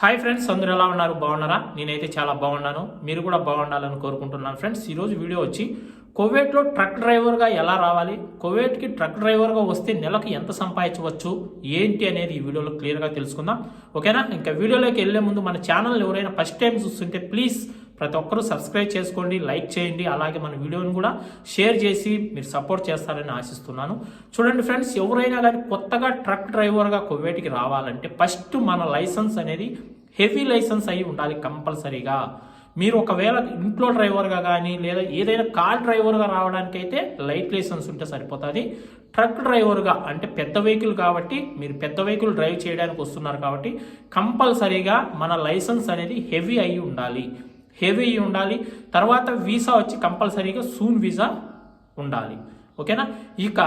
Hi friends అందరూ ఎలా ఉన్నారు? బాగున్నారా? నేనైతే చాలా బాగున్నాను. మీరు కూడా బాగుండాలని కోరుకుంటున్నాను ఫ్రెండ్స్ ఈరోజు వీడియో వచ్చి కోవేట్లో ట్రక్ డ్రైవర్గా ఎలా రావాలి? కోవేట్కి ట్రక్ డ్రైవర్గా వస్తే నెలకు ఎంత సంపాదించవచ్చు? ఏంటి అనేది ఈ వీడియోలో క్లియర్గా తెలుసుకుందాం. ఓకేనా? ఇంకా వీడియోలోకి వెళ్ళే ముందు మన ఛానల్ ఎవరైనా ఫస్ట్ టైం చూస్తుంటే ప్లీజ్ ప్రతి ఒక్కరూ సబ్స్క్రైబ్ చేసుకోండి లైక్ చేయండి అలాగే మన వీడియోని కూడా షేర్ చేసి మీరు సపోర్ట్ చేస్తారని ఆశిస్తున్నాను. చూడండి ఫ్రెండ్స్ ఎవరైనా కానీ కొత్తగా ట్రక్ డ్రైవర్గా కువైట్కి రావాలంటే ఫస్ట్ మన లైసెన్స్ అనేది హెవీ లైసెన్స్ అయి ఉండాలి కంపల్సరీగా. మీరు ఒకవేళ ఇంట్లో డ్రైవర్గా కానీ లేదా ఏదైనా కార్ డ్రైవర్గా రావడానికైతే లైట్ లైసెన్స్ ఉంటే సరిపోతుంది. ట్రక్ డ్రైవర్గా అంటే పెద్ద వెహికల్ కాబట్టి మీరు పెద్ద వెహికల్ డ్రైవ్ చేయడానికి వస్తున్నారు కాబట్టి కంపల్సరీగా మన లైసెన్స్ అనేది హెవీ అయి ఉండాలి. హెవీ ఉండాలి. తర్వాత వీసా వచ్చి కంపల్సరీగా సూన్ వీసా ఉండాలి. ఓకేనా? ఇక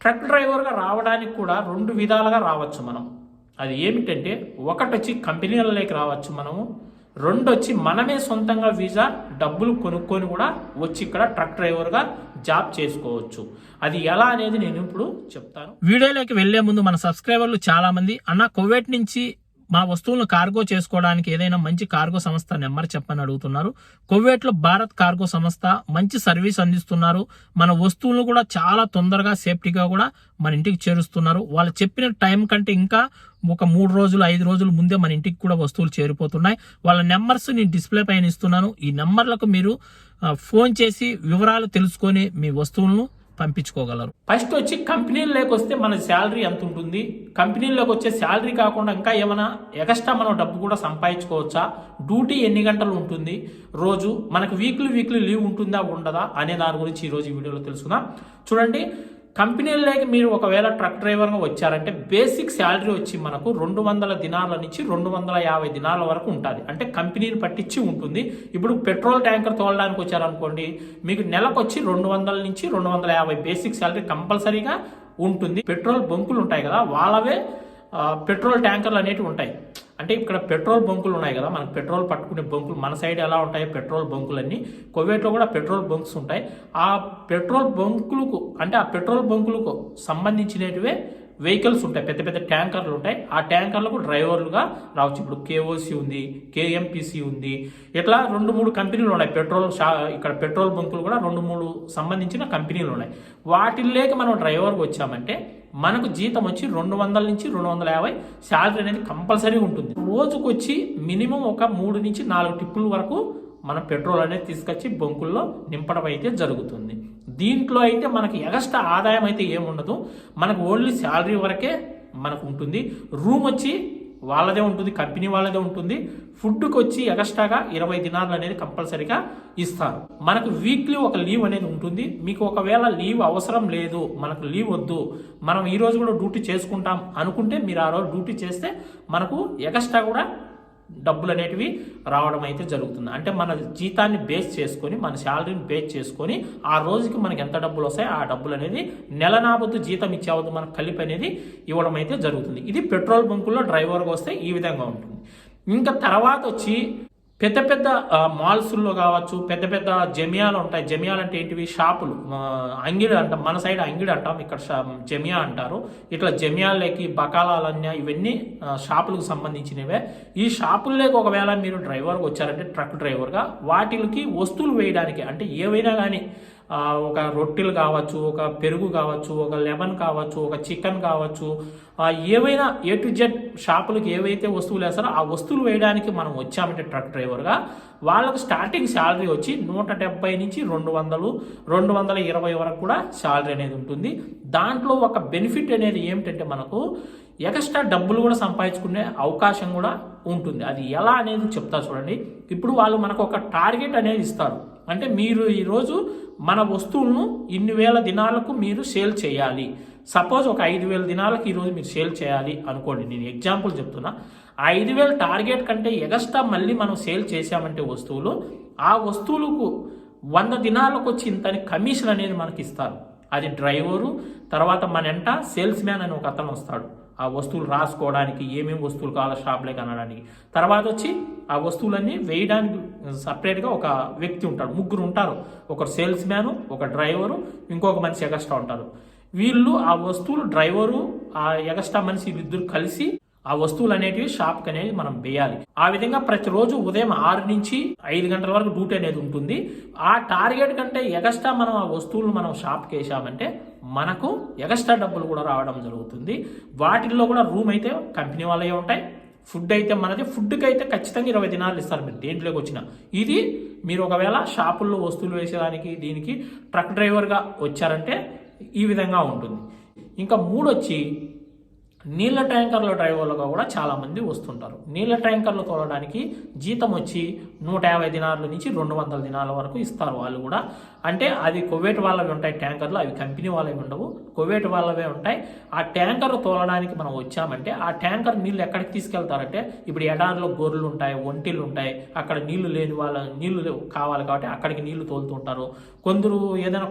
ట్రక్ డ్రైవర్గా రావడానికి కూడా రెండు విధాలుగా రావచ్చు మనం. అది ఏమిటంటే ఒకటి వచ్చి కంపెనీలలోకి రావచ్చు మనము. రెండు వచ్చి మనమే సొంతంగా వీసా డబ్బులు కొనుక్కొని కూడా వచ్చి ఇక్కడ ట్రక్ డ్రైవర్గా జాబ్ చేసుకోవచ్చు. అది ఎలా అనేది నేను ఇప్పుడు చెప్తాను. వీడియోలోకి వెళ్ళే ముందు మన సబ్స్క్రైబర్లు చాలా మంది అన్న కువైట్ నుంచి మా వస్తువులను కార్గో చేసుకోవడానికి ఏదైనా మంచి కార్గో సంస్థ నెంబర్ చెప్పని అడుగుతున్నారు. కువైట్లో భారత్ కార్గో సంస్థ మంచి సర్వీస్ అందిస్తున్నారు. మన వస్తువులు కూడా చాలా తొందరగా సేఫ్టీగా కూడా మన ఇంటికి చేరుస్తున్నారు. వాళ్ళు చెప్పిన టైం కంటే ఇంకా ఒక మూడు రోజులు ఐదు రోజుల ముందే మన ఇంటికి కూడా వస్తువులు చేరిపోతున్నాయి. వాళ్ళ నెంబర్స్ నేను డిస్ప్లే పైన ఇస్తున్నాను. ఈ నెంబర్లకు మీరు ఫోన్ చేసి వివరాలు తెలుసుకొని మీ వస్తువులను పంపించుకోగలరు. ఫస్ట్ వచ్చి కంపెనీలోకి వస్తే మన శాలరీ ఎంత ఉంటుంది కంపెనీలోకి వచ్చే శాలరీ కాకుండా ఇంకా ఏమైనా ఎక్స్ట్రా మనం డబ్బు కూడా సంపాదించుకోవచ్చా? డ్యూటీ ఎన్ని గంటలు ఉంటుంది? రోజు మనకు వీక్లీ వీక్లీ లీవ్ ఉంటుందా ఉండదా? అనే దాని గురించి ఈరోజు ఈ వీడియోలో తెలుసుకుందాం. చూడండి కంపెనీలోకి మీరు ఒకవేళ ట్రక్ డ్రైవర్గా వచ్చారంటే బేసిక్ శాలరీ వచ్చి మనకు రెండు వందల దినాల నుంచి రెండు వందల యాభై దినాల వరకు ఉంటుంది. అంటే కంపెనీని పట్టించి ఉంటుంది. ఇప్పుడు పెట్రోల్ ట్యాంకర్ తోలడానికి వచ్చారనుకోండి మీకు నెలకు వచ్చి రెండు వందల నుంచి రెండు వందల యాభై బేసిక్ శాలరీ కంపల్సరీగా ఉంటుంది. పెట్రోల్ బంకులు ఉంటాయి కదా వాళ్ళవే పెట్రోల్ ట్యాంకర్లు అనేవి ఉంటాయి. అంటే ఇక్కడ పెట్రోల్ బంకులు ఉన్నాయి కదా మనకు పెట్రోల్ పట్టుకునే బంకులు మన సైడ్ ఎలా ఉంటాయి పెట్రోల్ బంకులన్నీ కువైట్లో కూడా పెట్రోల్ బంక్స్ ఉంటాయి. ఆ పెట్రోల్ బంకులకు అంటే ఆ పెట్రోల్ బంకులకు సంబంధించినటివే వెహికల్స్ ఉంటాయి. పెద్ద పెద్ద ట్యాంకర్లు ఉంటాయి. ఆ ట్యాంకర్లకు డ్రైవర్లుగా రావచ్చు. ఇప్పుడు కేఓసి ఉంది కేఎంపిసి ఉంది ఇట్లా రెండు మూడు కంపెనీలు ఉన్నాయి. పెట్రోల్ షా ఇక్కడ పెట్రోల్ బంకులు కూడా రెండు మూడు సంబంధించిన కంపెనీలు ఉన్నాయి. వాటిల్లోకి మనం డ్రైవర్కి వచ్చామంటే మనకు జీతం వచ్చి రెండు వందల నుంచి రెండు వందల యాభై శాలరీ అనేది కంపల్సరీ ఉంటుంది. రోజుకొచ్చి మినిమం ఒక మూడు నుంచి నాలుగు టిప్పుల వరకు మన పెట్రోల్ అనేది తీసుకొచ్చి బంకుల్లో నింపడం అయితే జరుగుతుంది. దీంట్లో అయితే మనకి ఎగస్ట్రా ఆదాయం అయితే ఏముండదు. మనకు ఓన్లీ శాలరీ వరకే మనకు ఉంటుంది. రూమ్ వచ్చి వాళ్ళదే ఉంటుంది కంపెనీ వాళ్ళదే ఉంటుంది. ఫుడ్కి వచ్చి ఎక్స్ట్రాగా ఇరవై దినాలు అనేది కంపల్సరీగా ఇస్తారు. మనకు వీక్లీ ఒక లీవ్ అనేది ఉంటుంది. మీకు ఒకవేళ లీవ్ అవసరం లేదు మనకు లీవ్ వద్దు మనం ఈరోజు కూడా డ్యూటీ చేసుకుంటాం అనుకుంటే మీరు ఆ రోజు డ్యూటీ చేస్తే మనకు ఎక్స్ట్రా కూడా డబ్బులు అనేటివి రావడం అయితే జరుగుతుంది. అంటే మన జీతాన్ని బేస్ చేసుకొని మన శాలరీని బేస్ చేసుకొని ఆ రోజుకి మనకి ఎంత డబ్బులు వస్తాయి ఆ డబ్బులు అనేది నెల నాబద్దు జీతం ఇచ్చేవద్దు మనకు కలిపి అనేది ఇవ్వడం అయితే జరుగుతుంది. ఇది పెట్రోల్ బంకుల్లో డ్రైవర్గా వస్తే ఈ విధంగా ఉంటుంది. ఇంకా తర్వాత వచ్చి పెద్ద పెద్ద మాల్స్లో కావచ్చు పెద్ద పెద్ద జమియాలు ఉంటాయి. జమియాలు అంటే ఏంటివి? షాపులు. అంగిడి అంటాం మన సైడ్ అంగిడి అంటాం. ఇక్కడ షా- జమియా అంటారు. ఇట్లా జమియాలకి బకాలాలన్య ఇవన్నీ షాపులకు సంబంధించినవే. ఈ షాపుల్లోకి ఒకవేళ మీరు డ్రైవర్గా వచ్చారంటే ట్రక్ డ్రైవర్గా వాటికి వస్తువులు వేయడానికి అంటే ఏవైనా కానీ ఒక రొట్టెలు కావచ్చు ఒక పెరుగు కావచ్చు ఒక లెమన్ కావచ్చు ఒక చికెన్ కావచ్చు ఏవైనా ఏ టు జెడ్ షాపులకు ఏవైతే వస్తువులు వేస్తారో ఆ వస్తువులు వేయడానికి మనం వచ్చామంటే ట్రక్ డ్రైవర్గా వాళ్ళకు స్టార్టింగ్ శాలరీ వచ్చి నూట డెబ్బై నుంచి రెండు వందలు రెండు వందల ఇరవై వరకు కూడా శాలరీ అనేది ఉంటుంది. దాంట్లో ఒక బెనిఫిట్ అనేది ఏమిటంటే మనకు ఎక్స్ట్రా డబ్బులు కూడా సంపాదించుకునే అవకాశం కూడా ఉంటుంది. అది ఎలా అనేది చెప్తా చూడండి. ఇప్పుడు వాళ్ళు మనకు ఒక టార్గెట్ అనేది ఇస్తారు. అంటే మీరు ఈరోజు మన వస్తువులను ఇన్ని వేల దినాలకు మీరు సేల్ చేయాలి. సపోజ్ ఒక ఐదు వేల దినాలకు ఈరోజు మీరు సేల్ చేయాలి అనుకోండి. నేను ఎగ్జాంపుల్ చెప్తున్నా. ఆ ఐదు వేల టార్గెట్ కంటే ఎగస్ట్రా మళ్ళీ మనం సేల్ చేశామంటే వస్తువులు ఆ వస్తువులకు వంద దినాలకు వచ్చి ఇంతని కమిషన్ అనేది మనకి ఇస్తారు అది డ్రైవరు తర్వాత మన ఎంట సేల్స్ మ్యాన్ అని ఒక అతను వస్తాడు. ఆ వస్తువులు రాసుకోవడానికి ఏమేమి వస్తువులు కావాలో షాప్లే అనడానికి తర్వాత వచ్చి ఆ వస్తువులన్నీ వేయడానికి సపరేట్గా ఒక వ్యక్తి ఉంటాడు. ముగ్గురు ఉంటారు. ఒక సేల్స్ మ్యాను ఒక డ్రైవరు ఇంకొక మనిషి ఎగస్ట్రా ఉంటారు. వీళ్ళు ఆ వస్తువులు డ్రైవరు ఆ ఎగస్ట్రా మనిషి వీళ్ళిద్దరు కలిసి ఆ వస్తువులు అనేటివి షాప్కి అనేది మనం వేయాలి. ఆ విధంగా ప్రతిరోజు ఉదయం ఆరు నుంచి ఐదు గంటల వరకు డ్యూటీ అనేది ఉంటుంది. ఆ టార్గెట్ కంటే ఎగస్ట్రా మనం ఆ వస్తువులు మనం షాప్కి వేసామంటే మనకు ఎగస్ట్రా డబ్బులు కూడా రావడం జరుగుతుంది. వాటిల్లో కూడా రూమ్ అయితే కంపెనీ వాళ్ళే ఉంటాయి. ఫుడ్ అయితే మనది. ఫుడ్కి అయితే ఖచ్చితంగా ఇరవై దినాలు ఇస్తారు మీరు దేంట్లోకి వచ్చిన. ఇది మీరు ఒకవేళ షాపుల్లో వస్తువులు వేసేదానికి దీనికి ట్రక్ డ్రైవర్గా వచ్చారంటే ఈ విధంగా ఉంటుంది. ఇంకా మూడు వచ్చి నీళ్ళ ట్యాంకర్ల డ్రైవర్లుగా కూడా చాలామంది వస్తుంటారు. నీళ్ళ ట్యాంకర్లు తోలడానికి జీతం వచ్చి నూట యాభై దినాల నుంచి రెండు వందల దినాల వరకు ఇస్తారు వాళ్ళు కూడా. అంటే అది కువైట్ వాళ్ళవి ఉంటాయి ట్యాంకర్లు అవి కంపెనీ వాళ్ళవి ఉండవు. కువైట్ వాళ్ళవే ఉంటాయి. ఆ ట్యాంకర్ తోలడానికి మనం వచ్చామంటే ఆ ట్యాంకర్ నీళ్ళు ఎక్కడికి తీసుకెళ్తారంటే ఇప్పుడు ఎడారిలో గొర్రెలు ఉంటాయి ఒంటిలు ఉంటాయి. అక్కడ నీళ్ళు లేని వాళ్ళ నీళ్ళు కావాలి కాబట్టి అక్కడికి నీళ్ళు తోలుతుంటారు కొందరు ఏదైనా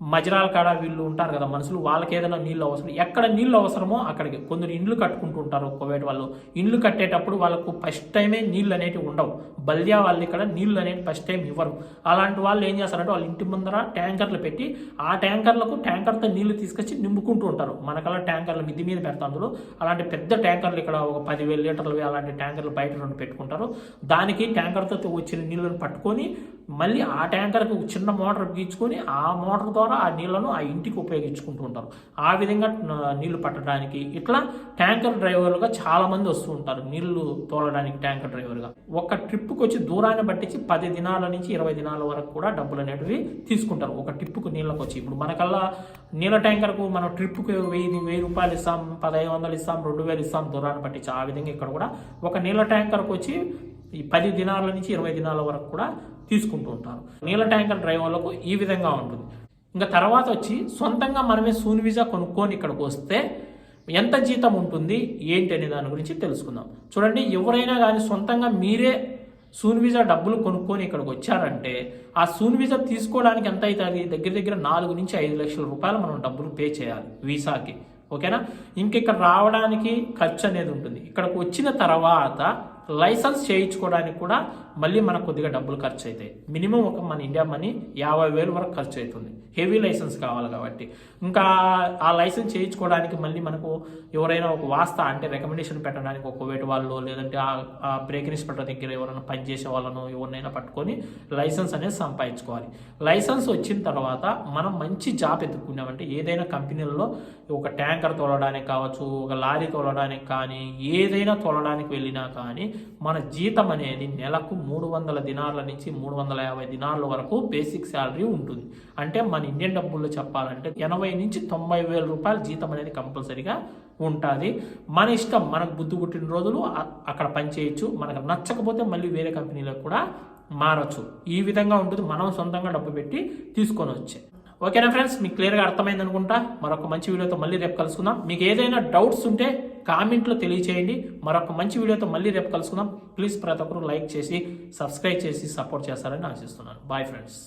మజరాల కాడ వీళ్ళు ఉంటారు కదా మనుషులు వాళ్ళకి ఏదైనా నీళ్ళు అవసరం ఎక్కడ నీళ్ళు అవసరమో అక్కడికి. కొందరు ఇండ్లు కట్టుకుంటూ ఉంటారు కోవేట్ వాళ్ళు. ఇండ్లు కట్టేటప్పుడు వాళ్ళకు ఫస్ట్ టైమే నీళ్ళు అనేటివి ఉండవు. బల్దియా వాళ్ళు ఇక్కడ నీళ్ళు అనేవి ఫస్ట్ టైం ఇవ్వరు. అలాంటి వాళ్ళు ఏం చేస్తారంటే వాళ్ళ ఇంటి ముందర ట్యాంకర్లు పెట్టి ఆ ట్యాంకర్లకు ట్యాంకర్తో నీళ్ళు తీసుకొచ్చి నింపుకుంటూ ఉంటారు. మనకల్లా ట్యాంకర్లు మిద్ది మీద పెడతారు అలాంటి పెద్ద ట్యాంకర్లు ఇక్కడ ఒక పదివేల లీటర్లు అలాంటి ట్యాంకర్లు బయట రెండు పెట్టుకుంటారు. దానికి ట్యాంకర్తో వచ్చిన నీళ్ళను పట్టుకొని మళ్ళీ ఆ ట్యాంకర్కి చిన్న మోటార్ గీచుకొని ఆ మోటార్ ద్వారా ఆ నీళ్ళను ఆ ఇంటికి ఉపయోగించుకుంటూ ఉంటారు. ఆ విధంగా నీళ్ళు పట్టడానికి ఇట్లా ట్యాంకర్ డ్రైవర్లుగా చాలా మంది వస్తూ ఉంటారు. నీళ్ళు తోలడానికి ట్యాంకర్ డ్రైవర్గా. ఒక ట్రిప్కి వచ్చి దూరాన్ని పట్టించి పది దినాల నుంచి ఇరవై దినాల వరకు కూడా డబ్బులు అనేటివి తీసుకుంటారు. ఒక ట్రిప్కు నీళ్ళకి వచ్చి ఇప్పుడు మనకల్లా నీళ్ళ ట్యాంకర్కు మనం ట్రిప్కు వెయ్యి వెయ్యి రూపాయలు ఇస్తాం పదహైదు వందలు ఇస్తాం రెండు వేలు ఇస్తాం దూరాన్ని పట్టించి ఆ విధంగా ఇక్కడ కూడా ఒక నీళ్ళ ట్యాంకర్కి వచ్చి ఈ పది దినాల నుంచి ఇరవై దినాల వరకు కూడా తీసుకుంటూ ఉంటారు. నీళ్ళ ట్యాంకర్ డ్రైవర్లకు ఈ విధంగా ఉంటుంది. ఇంకా తర్వాత వచ్చి సొంతంగా మనమే సూన్ వీజా కొనుక్కొని ఇక్కడికి వస్తే ఎంత జీతం ఉంటుంది ఏంటి అనే దాని గురించి తెలుసుకుందాం. చూడండి ఎవరైనా కానీ సొంతంగా మీరే సూన్ వీజా డబ్బులు కొనుక్కొని ఇక్కడికి వచ్చారంటే ఆ సూన్ వీజా తీసుకోవడానికి ఎంత అవుతుంది? దగ్గర దగ్గర నాలుగు నుంచి ఐదు లక్షల రూపాయలు మనం డబ్బులు పే చేయాలి వీసాకి. ఓకేనా? ఇంక ఇక్కడ రావడానికి ఖర్చు అనేది ఉంటుంది. ఇక్కడికి వచ్చిన తర్వాత లైసెన్స్ చేయించుకోవడానికి కూడా మళ్ళీ మనకు కొద్దిగా డబ్బులు ఖర్చు అవుతాయి మినిమం ఒక మన ఇండియా మనీ యాభై వేలు వరకు ఖర్చు అవుతుంది హెవీ లైసెన్స్ కావాలి కాబట్టి. ఇంకా ఆ లైసెన్స్ చేయించుకోవడానికి మళ్ళీ మనకు ఎవరైనా ఒక వాస్తా అంటే రికమెండేషన్ పెట్టడానికి ఒక కోవేట్ వాళ్ళు లేదంటే ఆ- ఆ బ్రేక్ ఇన్స్పెక్టర్ దగ్గర ఎవరైనా పనిచేసే వాళ్ళను ఎవరినైనా పట్టుకొని లైసెన్స్ అనేది సంపాదించుకోవాలి. లైసెన్స్ వచ్చిన తర్వాత మనం మంచి జాబ్ ఎత్తుకున్నామంటే ఏదైనా కంపెనీలలో ఒక ట్యాంకర్ తోలడానికి కావచ్చు ఒక లారీ తోలడానికి కానీ ఏదైనా తోలడానికి వెళ్ళినా కానీ మన జీతం అనేది నెలకు మూడు వందల దినార్ల నుంచి మూడు వందల యాభై దినార్ల వరకు బేసిక్ శాలరీ ఉంటుంది. అంటే మన ఇండియన్ డబ్బుల్లో చెప్పాలంటే ఎనభై నుంచి తొంభై వేల రూపాయల జీతం అనేది కంపల్సరీగా ఉంటుంది. మన ఇష్టం మనకు బుద్ధి పుట్టిన రోజులు అక్కడ పనిచేయచ్చు. మనకు నచ్చకపోతే మళ్ళీ వేరే కంపెనీలకు కూడా మారచ్చు. ఈ విధంగా ఉంటుంది. మనం సొంతంగా డబ్బు పెట్టి తీసుకొని వచ్చే ఓకేనా ఫ్రెండ్స్? మీకు క్లియర్గా అర్థమైంది అనుకుంటా మరొక మంచి వీడియోతో మళ్ళీ రేపు కలుసుకుందాం. మీకు ఏదైనా డౌట్స్ ఉంటే కామెంట్లో తెలియచేయండి. మరొక మంచి వీడియోతో మళ్ళీ రేపు కలుసుకుందాం. ప్లీజ్ ప్రతి ఒక్కరు లైక్ చేసి సబ్స్క్రైబ్ చేసి సపోర్ట్ చేస్తారని ఆశిస్తున్నాను. Bye friends